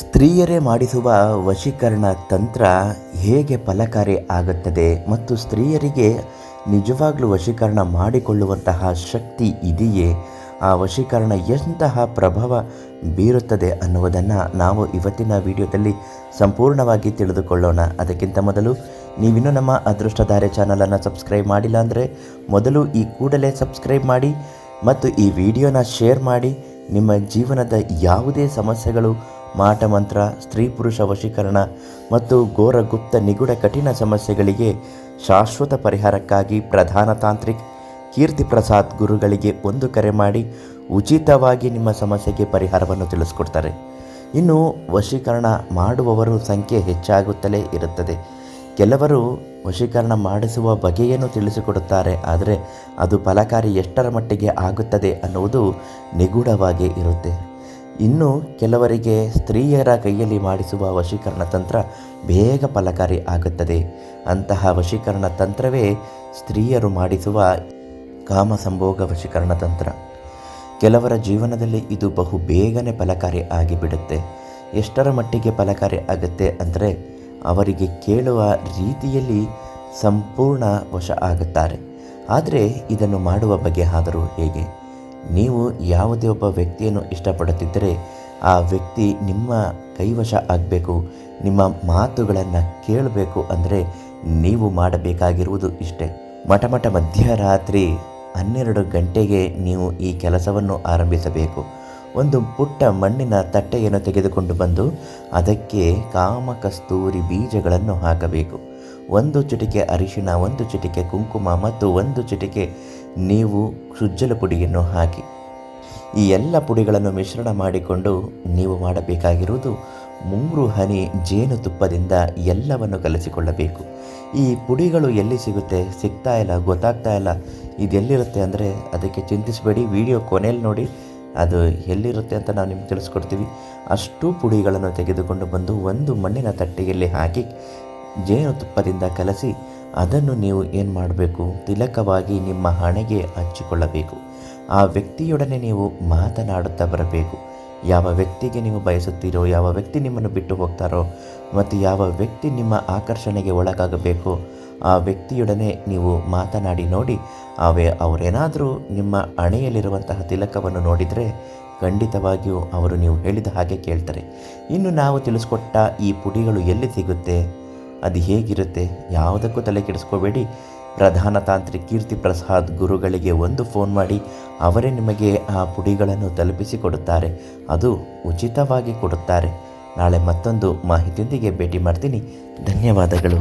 ಸ್ತ್ರೀಯರೇ ಮಾಡಿಸುವ ವಶೀಕರಣ ತಂತ್ರ ಹೇಗೆ ಫಲಕಾರಿ ಆಗುತ್ತದೆ ಮತ್ತು ಸ್ತ್ರೀಯರಿಗೆ ನಿಜವಾಗ್ಲೂ ವಶೀಕರಣ ಮಾಡಿಕೊಳ್ಳುವಂತಹ ಶಕ್ತಿ ಇದೆಯೇ? ಆ ವಶೀಕರಣ ಎಂತಹ ಪ್ರಭಾವ ಬೀರುತ್ತದೆ ಅನ್ನುವುದನ್ನು ನಾವು ಇವತ್ತಿನ ವಿಡಿಯೋದಲ್ಲಿ ಸಂಪೂರ್ಣವಾಗಿ ತಿಳಿದುಕೊಳ್ಳೋಣ. ಅದಕ್ಕಿಂತ ಮೊದಲು ನೀವಿನ್ನೂ ನಮ್ಮ ಅದೃಷ್ಟಧಾರೆ ಚಾನಲನ್ನು ಸಬ್ಸ್ಕ್ರೈಬ್ ಮಾಡಿಲ್ಲ ಅಂದರೆ ಮೊದಲು ಈ ಕೂಡಲೇ ಸಬ್ಸ್ಕ್ರೈಬ್ ಮಾಡಿ ಮತ್ತು ಈ ವಿಡಿಯೋನ ಶೇರ್ ಮಾಡಿ. ನಿಮ್ಮ ಜೀವನದ ಯಾವುದೇ ಸಮಸ್ಯೆಗಳು, ಮಾಟ ಮಂತ್ರ, ಸ್ತ್ರೀ ಪುರುಷ ವಶೀಕರಣ ಮತ್ತು ಘೋರ ಗುಪ್ತ ನಿಗೂಢ ಕಠಿಣ ಸಮಸ್ಯೆಗಳಿಗೆ ಶಾಶ್ವತ ಪರಿಹಾರಕ್ಕಾಗಿ ಪ್ರಧಾನ ತಾಂತ್ರಿಕ್ ಕೀರ್ತಿ ಪ್ರಸಾದ್ ಗುರುಗಳಿಗೆ ಒಂದು ಕರೆ ಮಾಡಿ ಉಚಿತವಾಗಿ ನಿಮ್ಮ ಸಮಸ್ಯೆಗೆ ಪರಿಹಾರವನ್ನು ತಿಳಿಸ್ಕೊಡ್ತಾರೆ. ಇನ್ನು ವಶೀಕರಣ ಮಾಡುವವರು ಸಂಖ್ಯೆ ಹೆಚ್ಚಾಗುತ್ತಲೇ ಇರುತ್ತದೆ. ಕೆಲವರು ವಶೀಕರಣ ಮಾಡಿಸುವ ಬಗೆಯನ್ನು ತಿಳಿಸಿಕೊಡುತ್ತಾರೆ, ಆದರೆ ಅದು ಫಲಕಾರಿ ಎಷ್ಟರ ಮಟ್ಟಿಗೆ ಆಗುತ್ತದೆ ಅನ್ನುವುದು ನಿಗೂಢವಾಗಿ ಇರುತ್ತೆ. ಇನ್ನು ಕೆಲವರಿಗೆ ಸ್ತ್ರೀಯರ ಕೈಯಲ್ಲಿ ಮಾಡಿಸುವ ವಶೀಕರಣ ತಂತ್ರ ಬೇಗ ಫಲಕಾರಿ ಆಗುತ್ತದೆ. ಅಂತಹ ವಶೀಕರಣ ತಂತ್ರವೇ ಸ್ತ್ರೀಯರು ಮಾಡಿಸುವ ಕಾಮ ಸಂಭೋಗ ವಶೀಕರಣ ತಂತ್ರ. ಕೆಲವರ ಜೀವನದಲ್ಲಿ ಇದು ಬಹು ಬೇಗನೆ ಫಲಕಾರಿ ಆಗಿಬಿಡುತ್ತೆ. ಎಷ್ಟರ ಮಟ್ಟಿಗೆ ಫಲಕಾರಿ ಆಗುತ್ತೆ ಅಂದರೆ ಅವರಿಗೆ ಕೇಳುವ ರೀತಿಯಲ್ಲಿ ಸಂಪೂರ್ಣ ವಶ ಆಗುತ್ತಾರೆ. ಆದರೆ ಇದನ್ನು ಮಾಡುವ ಬಗ್ಗೆ ಆದರೂ ಹೇಗೆ? ನೀವು ಯಾವುದೇ ಒಬ್ಬ ವ್ಯಕ್ತಿಯನ್ನು ಇಷ್ಟಪಡುತ್ತಿದ್ದರೆ ಆ ವ್ಯಕ್ತಿ ನಿಮ್ಮ ಕೈವಶ ಆಗಬೇಕು, ನಿಮ್ಮ ಮಾತುಗಳನ್ನು ಕೇಳಬೇಕು ಅಂದರೆ ನೀವು ಮಾಡಬೇಕಾಗಿರುವುದು ಇಷ್ಟೇ. ಮಠಮಠ ಮಧ್ಯರಾತ್ರಿ ಹನ್ನೆರಡು ಗಂಟೆಗೆ ನೀವು ಈ ಕೆಲಸವನ್ನು ಆರಂಭಿಸಬೇಕು. ಒಂದು ಪುಟ್ಟ ಮಣ್ಣಿನ ತಟ್ಟೆಯನ್ನು ತೆಗೆದುಕೊಂಡು ಬಂದು ಅದಕ್ಕೆ ಕಾಮಕಸ್ತೂರಿ ಬೀಜಗಳನ್ನು ಹಾಕಬೇಕು. ಒಂದು ಚಿಟಿಕೆ ಅರಿಶಿನ ಒಂದು ಚಿಟಿಕೆ ಕುಂಕುಮ ಮತ್ತು ಒಂದು ಚಿಟಿಕೆ ನೀವು ಸುಜ್ಜಲ ಪುಡಿಯನ್ನು ಹಾಕಿ. ಈ ಎಲ್ಲ ಪುಡಿಗಳನ್ನು ಮಿಶ್ರಣ ಮಾಡಿಕೊಂಡು ನೀವು ಮಾಡಬೇಕಾಗಿರುವುದು ಮೂರು ಹನಿ ಜೇನುತುಪ್ಪದಿಂದ ಎಲ್ಲವನ್ನು ಕಲಿಸಿಕೊಳ್ಳಬೇಕು. ಈ ಪುಡಿಗಳು ಎಲ್ಲಿ ಸಿಗುತ್ತೆ ಸಿಗ್ತಾ ಇಲ್ಲ, ಗೊತ್ತಾಗ್ತಾ ಇಲ್ಲ. ಇದೆಲ್ಲಿರುತ್ತೆ ಅಂದರೆ ಅದಕ್ಕೆ ಚಿಂತಿಸಬೇಡಿ, ವಿಡಿಯೋ ಕೊನೆಯಲ್ಲಿ ನೋಡಿ. ಅದು ಎಲ್ಲಿರುತ್ತೆ ಅಂತ ನಾವು ನಿಮ್ಗೆ ತಿಳಿಸ್ಕೊಡ್ತೀವಿ. ಅಷ್ಟು ಪುಡಿಗಳನ್ನು ತೆಗೆದುಕೊಂಡು ಬಂದು ಒಂದು ಮಣ್ಣಿನ ತಟ್ಟೆಯಲ್ಲಿ ಹಾಕಿ ಜೇನುತುಪ್ಪದಿಂದ ಕಲಸಿ, ಅದನ್ನು ನೀವು ಏನು ಮಾಡಬೇಕು? ತಿಲಕವಾಗಿ ನಿಮ್ಮ ಹಣೆಗೆ ಹಚ್ಚಿಕೊಳ್ಳಬೇಕು ಆ ವ್ಯಕ್ತಿಯೊಡನೆ ನೀವು ಮಾತನಾಡುತ್ತಾ ಬರಬೇಕು. ಯಾವ ವ್ಯಕ್ತಿಗೆ ನೀವು ಬಯಸುತ್ತೀರೋ, ಯಾವ ವ್ಯಕ್ತಿ ನಿಮ್ಮನ್ನು ಬಿಟ್ಟು ಹೋಗ್ತಾರೋ, ಮತ್ತು ಯಾವ ವ್ಯಕ್ತಿ ನಿಮ್ಮ ಆಕರ್ಷಣೆಗೆ ಒಳಗಾಗಬೇಕು, ಆ ವ್ಯಕ್ತಿಯೊಡನೆ ನೀವು ಮಾತನಾಡಿ ನೋಡಿ, ಅವೇ ಅವರೇನಾದರೂ ನಿಮ್ಮ ಹಣೆಯಲ್ಲಿರುವಂತಹ ತಿಲಕವನ್ನು ನೋಡಿದರೆ ಖಂಡಿತವಾಗಿಯೂ ಅವರು ನೀವು ಹೇಳಿದ ಹಾಗೆ ಕೇಳ್ತಾರೆ. ಇನ್ನು ನಾವು ತಿಳಿಸ್ಕೊಟ್ಟ ಈ ಪುಡಿಗಳು ಎಲ್ಲಿ ಸಿಗುತ್ತೆ, ಅದು ಹೇಗಿರುತ್ತೆ, ಯಾವುದಕ್ಕೂ ತಲೆ ಕೆಡಿಸ್ಕೋಬೇಡಿ ಪ್ರಧಾನ ತಾಂತ್ರಿಕ್ ಕೀರ್ತಿ ಪ್ರಸಾದ್ ಗುರುಗಳಿಗೆ ಒಂದು ಫೋನ್ ಮಾಡಿ, ಅವರೇ ನಿಮಗೆ ಆ ಪುಡಿಗಳನ್ನು ತಲುಪಿಸಿಕೊಡುತ್ತಾರೆ ಅದು ಉಚಿತವಾಗಿ ಕೊಡುತ್ತಾರೆ. ನಾಳೆ ಮತ್ತೊಂದು ಮಾಹಿತಿಯೊಂದಿಗೆ ಭೇಟಿ ಮಾಡ್ತೀನಿ. ಧನ್ಯವಾದಗಳು.